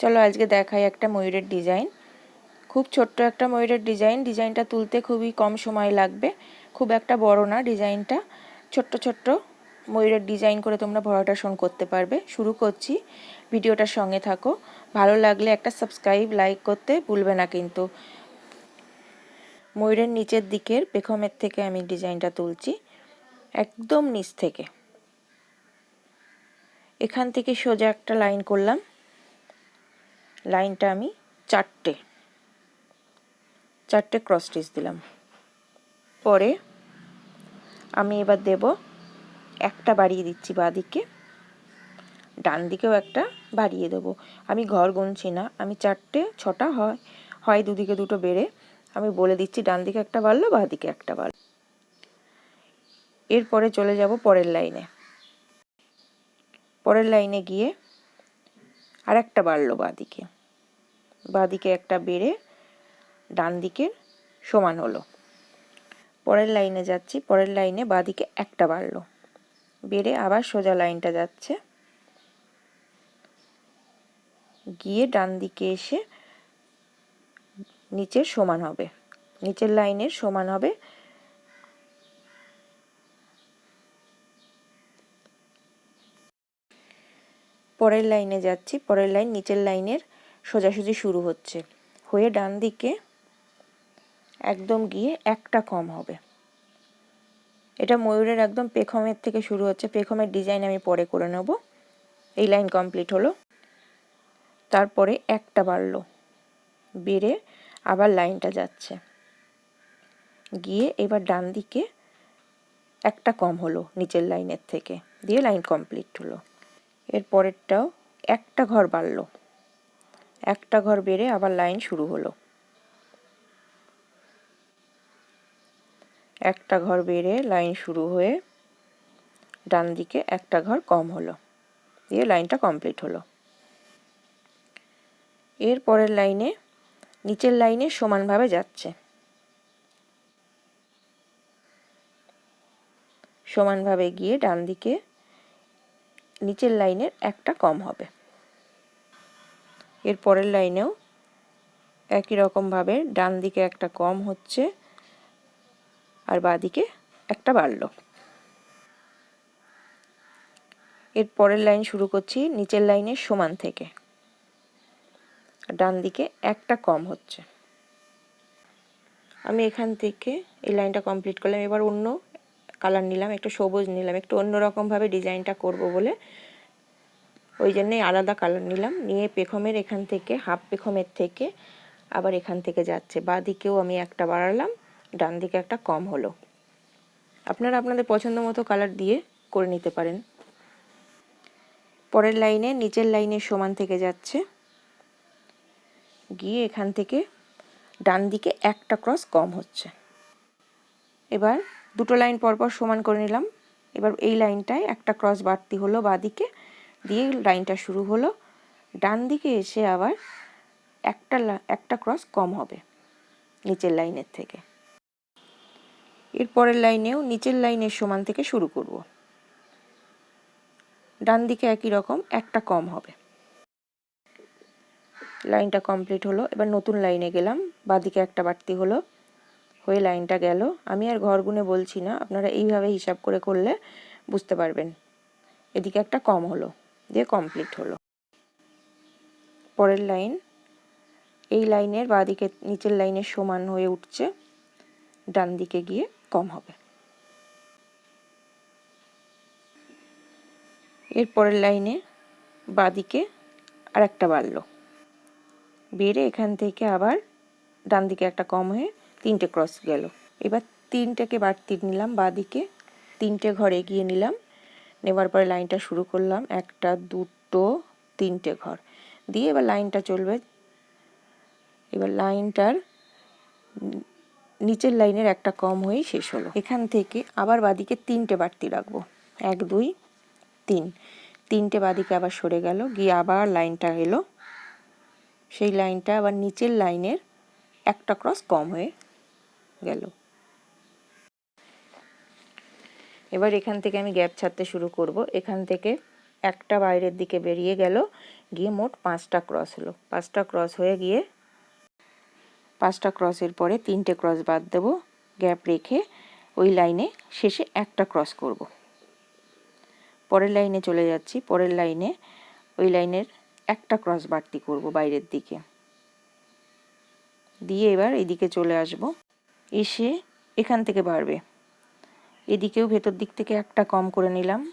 চলো আজকে দেখাই একটা ময়ূরের ডিজাইন। খুব ছোট্ট একটা ময়ূরের ডিজাইন। ডিজাইনটা তুলতে খুবই কম সময় লাগবে। খুব একটা বড় না ডিজাইনটা। ছোট্ট ছোট্ট ময়ূরের ডিজাইন করে তোমরা ভরাটাশন করতে পারবে। শুরু করছি। ভিডিওটার সঙ্গে থাকো। ভালো লাগলে একটা সাবস্ক্রাইব, লাইক করতে ভুলবে না কিন্তু। ময়ূরের নিচের দিকের পেখমের থেকে আমি ডিজাইনটা তুলছি। একদম নিচ থেকে। এখান থেকে সোজা একটা লাইন করলাম। লাইনটা আমি চারটে চারটে ক্রস স্টিচ দিলাম। পরে আমি এবার দেব একটা বাড়িয়ে দিচ্ছি বাঁদিকে ডান দিকেও একটা বাড়িয়ে দেব। আমি ঘর গুনছি না, আমি চারটে, ছটা হয় হয় দুদিকে দুটো বেড়ে, আমি বলে দিচ্ছি ডান দিকে একটা বাড়লো বাঁ দিকে একটা বাড়লো। এরপরে চলে যাব পরের লাইনে। পরের লাইনে গিয়ে আর একটা বাড়লো বাঁদিকে। বাঁদিকে একটা বেড়ে ডান দিকের সমান হলো। পরের লাইনে যাচ্ছি, পরের লাইনে বাঁদিকে একটা বাড়লো। বেড়ে আবার সোজা লাইনটা যাচ্ছে। গিয়ে ডান দিকে এসে নিচের সমান হবে। নিচের লাইনের সমান হবে পরের লাইনে যাচ্ছি, পরের লাইন নিচের লাইনের সোজাসুজি শুরু হচ্ছে। হয়ে ডান দিকে একদম গিয়ে একটা কম হবে। এটা ময়ূরের একদম পেখমের থেকে শুরু হচ্ছে। পেখমের ডিজাইন আমি পরে করে নেব। এই লাইন কমপ্লিট হলো। তারপরে একটা বাড়লো। বেড়ে আবার লাইনটা যাচ্ছে। গিয়ে এবার ডান দিকে একটা কম হলো নিচের লাইনের থেকে। দিয়ে লাইন কমপ্লিট হলো। এর পরেরটাও একটা ঘর বাড়লো। একটা ঘর বেড়ে আবার লাইন শুরু হলো। একটা ঘর বেড়ে লাইন শুরু হয়ে ডান দিকে একটা ঘর কম হলো। দিয়ে লাইনটা কমপ্লিট হলো। এর পরের লাইনে নিচের লাইনে সমানভাবে যাচ্ছে। সমানভাবে গিয়ে ডান দিকে নিচের লাইনের একটা কম হবে। এর পরের লাইনেও একই রকমভাবে ডান দিকে একটা কম হচ্ছে আর বাঁদিকে একটা বাড়লো। এর পরের লাইন শুরু করছি নিচের লাইনের সমান থেকে। ডান দিকে একটা কম হচ্ছে। আমি এখান থেকে এই লাইনটা কমপ্লিট করলাম। এবার অন্য কালার নিলাম, একটু সবুজ নিলাম, একটু অন্যরকমভাবে ডিজাইনটা করব বলে। ওই জন্যই আলাদা কালার নিলাম, নিয়ে পেখমের এখান থেকে, হাফ পেখমের থেকে আবার এখান থেকে যাচ্ছে। বা দিকেও আমি একটা বাড়ালাম ডান দিকে একটা কম হলো। আপনারা আপনাদের পছন্দ মতো কালার দিয়ে করে নিতে পারেন। পরের লাইনে, নিচের লাইনের সমান থেকে যাচ্ছে। গিয়ে এখান থেকে ডান দিকে একটা ক্রস কম হচ্ছে। এবার দুটো লাইন পরপর সমান করে নিলাম। এবার এই লাইনটায় একটা ক্রস বাড়তি হলো বাদিকে, দিয়ে লাইনটা শুরু হলো। ডান দিকে এসে আবার একটা একটা ক্রস কম হবে নিচের লাইনের থেকে। এর পরের লাইনেও নিচের লাইনের সমান থেকে শুরু করব। ডান দিকে একই রকম, একটা কম হবে। লাইনটা কমপ্লিট হলো। এবার নতুন লাইনে গেলাম। বাদিকে একটা বাড়তি হলো। হয়ে লাইনটা গেল। আমি আর ঘর গুনে বলছি না, আপনারা এইভাবে হিসাব করে করলে বুঝতে পারবেন। এদিকে একটা কম হলো, দিয়ে কমপ্লিট হলো। পরের লাইন, এই লাইনের বাদিকে, নিচের লাইনের সমান হয়ে উঠছে ডান দিকে গিয়ে কম হবে। এর পরের লাইনে বাদিকে আর একটা বাড়লো। বেড়ে এখান থেকে আবার ডান দিকে একটা কম হয়ে তিনটে ক্রস গেল। এবার তিনটাকে বাড়তি নিলাম, বাদিকে তিনটে ঘর এগিয়ে নিলাম। নেবার পরে লাইনটা শুরু করলাম, একটা, দুটো, তিনটে ঘর। দিয়ে এবার লাইনটা চলবে। এবার লাইনটার নিচের লাইনের একটা কম হয়েই শেষ হলো। এখান থেকে আবার বাদিকে তিনটে বাড়তি রাখব। এক, দুই, তিন। তিনটে বাদিকে আবার সরে গেল, গিয়ে আবার লাইনটা এলো। সেই লাইনটা আবার নিচের লাইনের একটা ক্রস কম হয়ে গেল। এবার এখান থেকে আমি গ্যাপ ছাড়তে শুরু করব। এখান থেকে একটা বাইরের দিকে বেরিয়ে গেল, গিয়ে মোট পাঁচটা ক্রস হলো। পাঁচটা ক্রস হয়ে গিয়ে পাঁচটা ক্রসের পরে তিনটে ক্রস বাদ দেব, গ্যাপ রেখে ওই লাইনে শেষে একটা ক্রস করব। পরের লাইনে চলে যাচ্ছি, পরের লাইনে ওই লাইনের একটা ক্রস বাড়তি করব বাইরের দিকে। দিয়ে এবার এদিকে চলে আসব। এসে এখান থেকে বাড়বে। এদিকেও ভেতর দিক থেকে একটা কম করে নিলাম।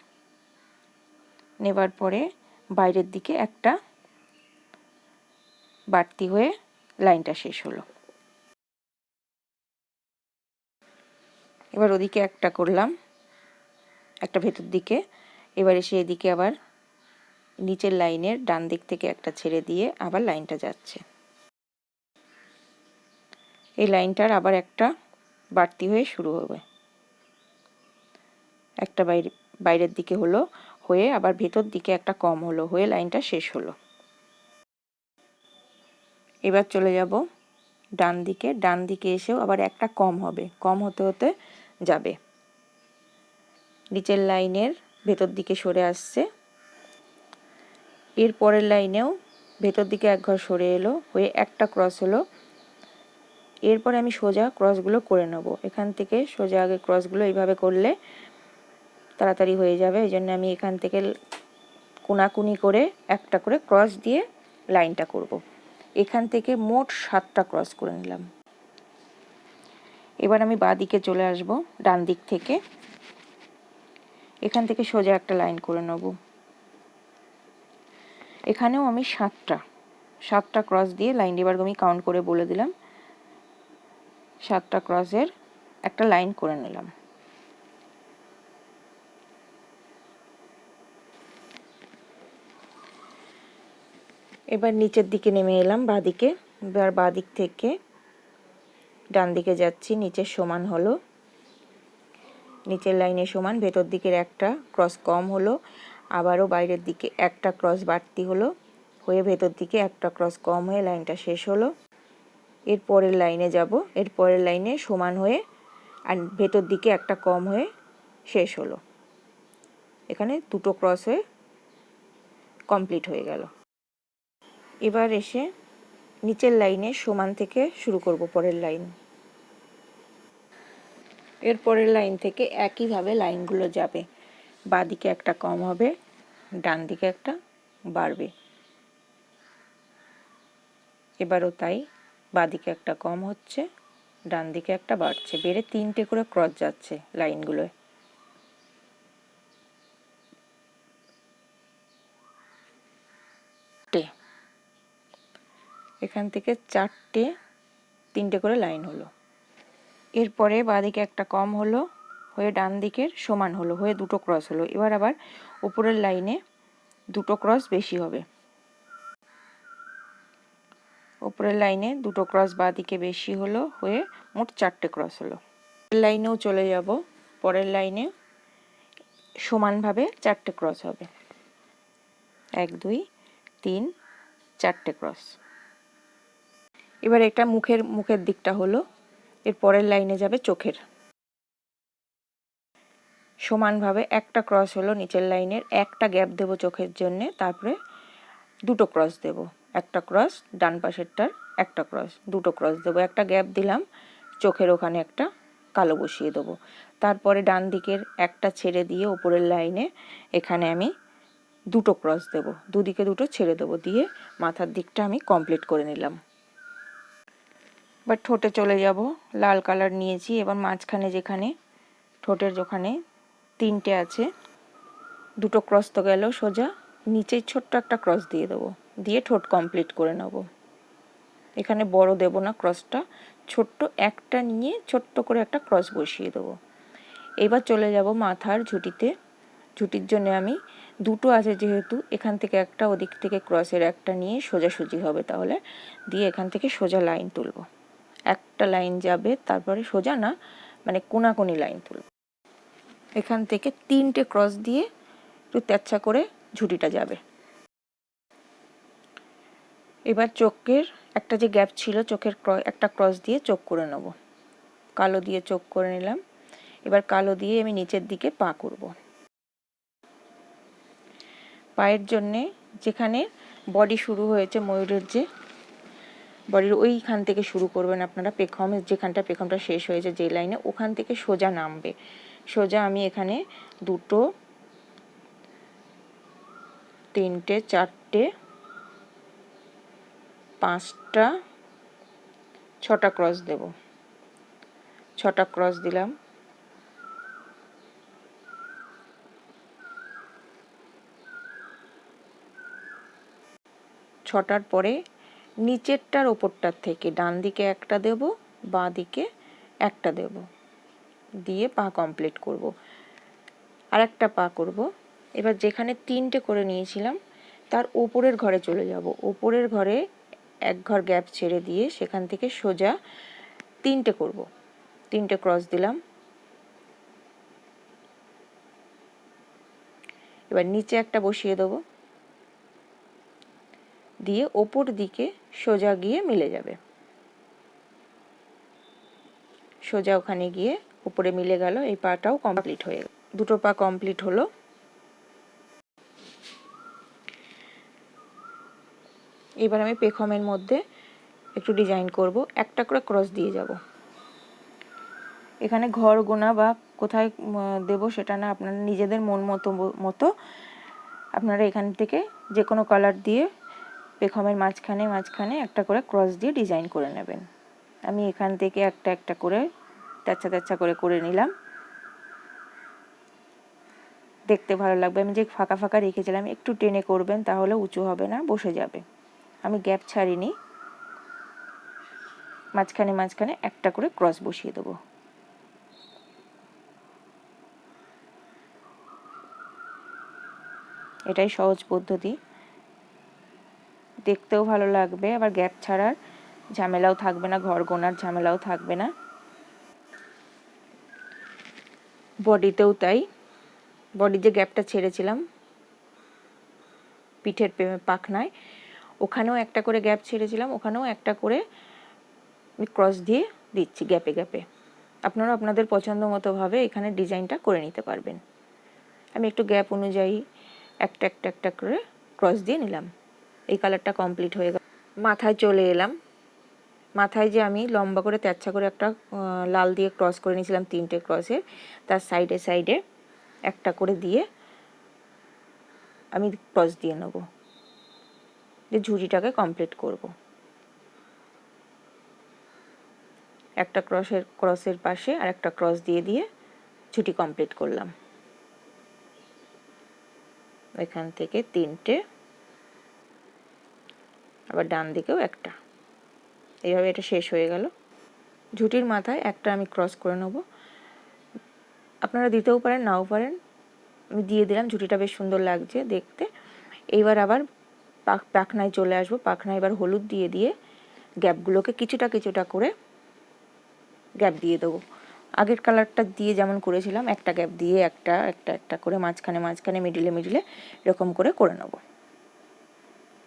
নেবার পরে বাইরের দিকে একটা বাড়তি হয়ে লাইনটা শেষ হলো। এবার ওদিকে একটা করলাম, একটা ভেতর দিকে। এবার এসে এদিকে আবার নিচের লাইনের ডান দিক থেকে একটা ছেড়ে দিয়ে আবার লাইনটা যাচ্ছে। এই লাইনটার আবার একটা বাড়তি হয়ে শুরু হবে। একটা বাইরে, বাইরের দিকে হলো, হয়ে আবার ভেতর দিকে একটা কম হলো, হয়ে লাইনটা শেষ হলো। এবার চলে যাব ডান দিকে। ডান দিকে এসেও আবার একটা কম হবে। কম হতে হতে যাবে। নিচের লাইনের ভেতর দিকে সরে আসছে। এর পরের লাইনেও ভেতর দিকে এক ঘর সরে এলো, হয়ে একটা ক্রস হলো এরপরে আমি সোজা ক্রসগুলো করে নেব। এখান থেকে সোজা আগে ক্রসগুলো এইভাবে করলে তাড়াতাড়ি হয়ে যাবে। এই জন্য আমি এখান থেকে কোনাকুনি করে একটা করে ক্রস দিয়ে লাইনটা করব। এখান থেকে মোট সাতটা ক্রস করে নিলাম। এবার আমি বাঁ দিকে চলে আসব, ডান দিক থেকে। এখান থেকে সোজা একটা লাইন করে নেব। এখানেও আমি সাতটা সাতটা ক্রস দিয়ে লাইন এবার আমি কাউন্ট করে বলে দিলাম। সাতটা ক্রসের একটা লাইন করে নিলাম। এবার নিচের দিকে নেমে এলাম, বাঁদিকে। এবার বাঁদিক থেকে ডান দিকে যাচ্ছি নিচের সমান হলো। নিচের লাইনে সমান, ভেতর দিকের একটা ক্রস কম হলো। আবারও বাইরের দিকে একটা ক্রস বাড়তি হলো। হয়ে ভেতর দিকে একটা ক্রস কম হয়ে লাইনটা শেষ হলো। এর পরের লাইনে যাব। এর পরের লাইনে সমান হয়ে আর ভেতর দিকে একটা কম হয়ে শেষ হলো। এখানে দুটো ক্রস হয়ে কমপ্লিট হয়ে গেল। এবার এসে নিচের লাইনে সমান থেকে শুরু করব পরের লাইন। এর পরের লাইন থেকে একইভাবে লাইনগুলো যাবে। বাঁদিকে একটা কম হবে ডান দিকে একটা বাড়বে। এবারও তাই বাঁদিকে একটা কম হচ্ছে ডান দিকে একটা বাড়ছে। বেড়ে তিনটে করে ক্রস যাচ্ছে লাইনগুলোয় এখান থেকে চারটে, তিনটে করে লাইন হলো। এরপরে বাঁদিকে একটা কম হলো, হয়ে ডান দিকের সমান হলো, হয়ে দুটো ক্রস হলো। এবার আবার উপরের লাইনে দুটো ক্রস বেশি হবে। উপরের লাইনে দুটো ক্রস বাঁদিকে বেশি হলো, হয়ে মোট চারটে ক্রস হলো। লাইনেও চলে যাব, পরের লাইনে সমানভাবে চারটে ক্রস হবে। এক, দুই, তিন, চারটে ক্রস। এবার এটা মুখের মুখের দিকটা হলো, এর পরের লাইনে যাবে চোখের। সমানভাবে একটা ক্রস হলো, নিচের লাইনের একটা গ্যাপ দেব চোখের জন্য, তারপরে দুটো ক্রস দেব। একটা ক্রস ডান পাশেরটার একটা ক্রস দুটো ক্রস দেবো। একটা গ্যাপ দিলাম, চোখের ওখানে একটা কালো বসিয়ে দেবো। তারপরে ডান দিকের একটা ছেড়ে দিয়ে ওপরের লাইনে এখানে আমি দুটো ক্রস দেব। দুদিকে দুটো ছেড়ে দেবো, দিয়ে মাথার দিকটা আমি কমপ্লিট করে নিলাম। এবার ঠোঁটে চলে যাব, লাল কালার নিয়েছি। এবার মাঝখানে যেখানে, ঠোঁটের যেখানে তিনটে আছে, দুটো ক্রস তো গেল সোজা। নিচে ছোট্ট একটা ক্রস দিয়ে দেবো। দিয়ে ঠোঁট কমপ্লিট করে নেব। এখানে বড় দেব না ক্রসটা ছোট্ট একটা নিয়ে ছোট্ট করে একটা ক্রস বসিয়ে দেবো। এবার চলে যাব মাথার ঝুটিতে। ঝুটির জন্য আমি দুটো আছে যেহেতু, এখান থেকে একটা ওদিক থেকে ক্রসের একটা নিয়ে সোজাসুজি হবে তাহলে। দিয়ে এখান থেকে সোজা লাইন তুলব। একটা লাইন যাবে, তারপরে সোজা না মানে কোনাকুনি লাইন তুলব। এখান থেকে তিনটে ক্রস দিয়ে একটু তেচ্ছা করে ঝুটিটা যাবে। এবার চোখের একটা যে গ্যাপ ছিল, চোখের একটা ক্রস দিয়ে চোখ করে নেব। কালো দিয়ে চোখ করে নিলাম। এবার কালো দিয়ে আমি নিচের দিকে পা করব। পায়ের জন্যে যেখানে বডি শুরু হয়েছে ময়ূরের যে বডির ওইখান থেকে শুরু করবেন আপনারা। পেখমের যেখানটা পেখমটা শেষ হয়েছে যে লাইনে ওখান থেকে সোজা নামবে। সোজা আমি এখানে দুটো তিনটে, চারটে, পাঁচটা, ছটা ক্রস দেব। ছটা ক্রস দিলাম। ছটার পরে নিচেরটার ওপরটার থেকে ডান দিকে একটা দেব, বাঁ দিকে একটা দেব। দিয়ে পা কমপ্লিট করব। আর একটা পা করব। এবার যেখানে তিনটে করে নিয়েছিলাম, তার ওপরের ঘরে চলে যাব। ওপরের ঘরে এক ঘর গ্যাপ ছেড়ে দিয়ে সেখান থেকে সোজা তিনটে করব। তিনটে ক্রস দিলাম। এবার নিচে একটা বসিয়ে দেবো। দিয়ে ওপর দিকে সোজা গিয়ে মিলে যাবে। সোজা ওখানে গিয়ে উপরে মিলে গেল, এই পাটাও কমপ্লিট হয়ে গেল। দুটো পা কমপ্লিট হলো। এবার আমি পেখমের মধ্যে একটু ডিজাইন করব। একটা করে ক্রস দিয়ে যাব। এখানে ঘর গোনা বা কোথায় দেব সেটা না, আপনারা নিজেদের মন মতো মতো আপনারা এখান থেকে যে কোনো কালার দিয়ে পেখমের মাঝখানে মাঝখানে একটা করে ক্রস দিয়ে ডিজাইন করে নেবেন। আমি এখান থেকে একটা একটা করে তেচ্ছা তেচ্ছা করে করে নিলাম। দেখতে ভালো লাগবে। আমি যে ফাঁকা ফাঁকা রেখেছিলাম, একটু টেনে করবেন, তাহলে উঁচু হবে না, বসে যাবে। আমি গ্যাপ ছাড়িনি। মাঝখানে মাঝখানে একটা করে ক্রস বসিয়ে দেবো। এটাই সহজ পদ্ধতি। দেখতেও ভালো লাগবে, আবার গ্যাপ ছাড়ার ঝামেলাও থাকবে না, ঘর গোনার ঝামেলাও থাকবে না। বডিতেও তাই। বডির যে গ্যাপটা ছেড়েছিলাম, পিঠের পাখনায় ওখানেও একটা করে গ্যাপ ছেড়েছিলাম, ওখানেও একটা করে ক্রস দিয়ে দিচ্ছি গ্যাপে গ্যাপে আপনারা আপনাদের পছন্দ মতোভাবে এখানে ডিজাইনটা করে নিতে পারবেন। আমি একটু গ্যাপ অনুযায়ী একটা একটা একটা করে ক্রস দিয়ে নিলাম। এই কালারটা কমপ্লিট হয়ে গেল। মাথায় চলে এলাম। মাথায় যে আমি লম্বা করে তেচ্ছা করে একটা লাল দিয়ে ক্রস করে নিয়েছিলাম তিনটে ক্রসের তার সাইডে সাইডে একটা করে দিয়ে আমি ক্রস দিয়ে নেব। যে ঝুড়িটাকে কমপ্লিট করব। একটা ক্রসের ক্রসের পাশে আর একটা ক্রস দিয়ে দিয়ে ঝুটি কমপ্লিট করলাম। এখান থেকে তিনটে, আবার ডান দিকেও একটা। এইভাবে এটা শেষ হয়ে গেল। ঝুটির মাথায় একটা আমি ক্রস করে নেব। আপনারা দিতেও পারেন, নাও পারেন। আমি দিয়ে দিলাম, ঝুটিটা বেশ সুন্দর লাগছে দেখতে। এইবার আবার পাখ পাখনায় চলে আসব। পাখনায় এবার হলুদ দিয়ে দিয়ে গ্যাপগুলোকে কিছুটা কিছুটা করে গ্যাপ দিয়ে দেবো। আগের কালারটা দিয়ে যেমন করেছিলাম, একটা গ্যাপ দিয়ে একটা একটা একটা করে মাঝখানে মাঝখানে মিডিলে মিডিলে এরকম করে করে নেব।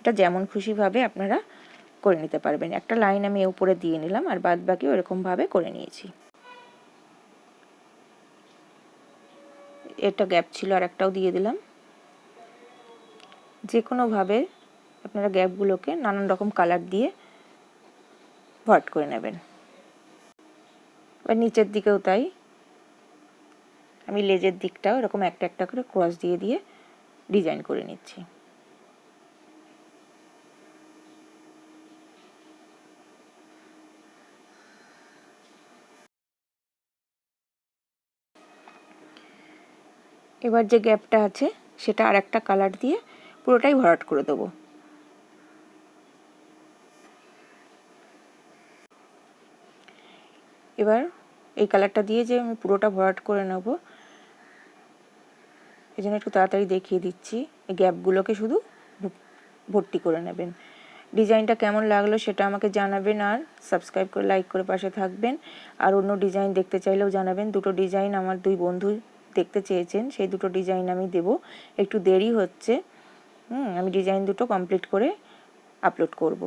এটা যেমন খুশিভাবে আপনারা করে নিতে পারবেন। একটা লাইন আমি উপরে দিয়ে নিলাম আর বাদ বাকি ওরকমভাবে করে নিয়েছি। এটা গ্যাপ ছিল আর একটাও দিয়ে দিলাম। যে কোনোভাবে আপনারা গ্যাপগুলোকে নানান রকম কালার দিয়ে ভট করে নেবেন। এবার নিচের দিকেও তাই। আমি লেজের দিকটাও এরকম একটা একটা করে ক্রস দিয়ে দিয়ে ডিজাইন করে নিচ্ছি। এবার যে গ্যাপটা আছে সেটা আর একটা কালার দিয়ে পুরোটাই ভরাট করে দেবো। এবার এই কালারটা দিয়ে যে আমি পুরোটা ভরাট করে নেব। এই জন্য একটু তাড়াতাড়ি দেখিয়ে দিচ্ছি। এই গ্যাপগুলোকে শুধু ভর্তি করে নেবেন। ডিজাইনটা কেমন লাগল সেটা আমাকে জানাবেন আর সাবস্ক্রাইব করে লাইক করে পাশে থাকবেন। আর অন্য ডিজাইন দেখতে চাইলেও জানাবেন। দুটো ডিজাইন আমার দুই বন্ধু দেখতে চেয়েছেন, সেই দুটো ডিজাইন আমি দেব। একটু দেরি হচ্ছে। হুম, আমি ডিজাইন দুটো কমপ্লিট করে আপলোড করব।